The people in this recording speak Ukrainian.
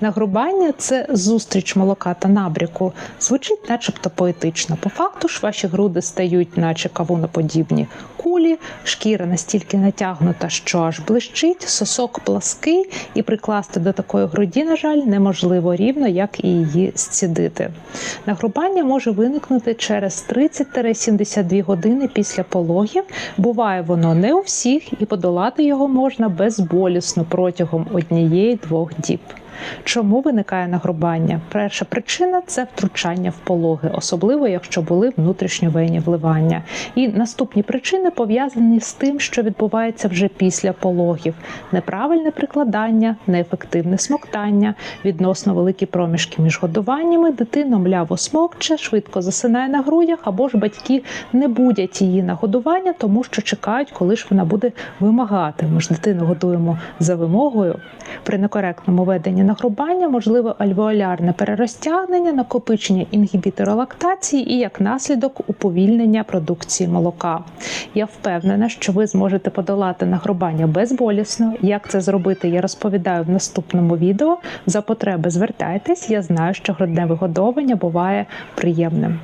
Нагрубання це зустріч молока та набряку. Звучить начебто поетично. По факту ж ваші груди стають, наче кавуноподібні кулі, шкіра настільки натягнута, що аж блищить, сосок плаский, і прикласти до такої груді, на жаль, неможливо рівно, як і її зцідити. Нагрубання може виникнути через 30-72 години після пологів. Буває воно не у всіх, і подолати його можна безболісно протягом однієї-двох діб. Чому виникає нагрубання? Перша причина це втручання в пологи, особливо якщо були внутрішньовенні вливання. І наступні причини пов'язані з тим, що відбувається вже після пологів: неправильне прикладання, неефективне смоктання, відносно великі проміжки між годуваннями, дитина мляво смокче, швидко засинає на грудях, або ж батьки не будять її на годування, тому що чекають, коли ж вона буде вимагати. Ми ж дитину годуємо за вимогою. При некоректному веденні нагрубання можливе альвеолярне перерозтягнення, накопичення інгібітора лактації і як наслідок уповільнення продукції молока. Я впевнена, що ви зможете подолати нагрубання безболісно. Як це зробити, я розповідаю в наступному відео. За потреби звертайтесь. Я знаю, що грудне вигодовування буває приємним.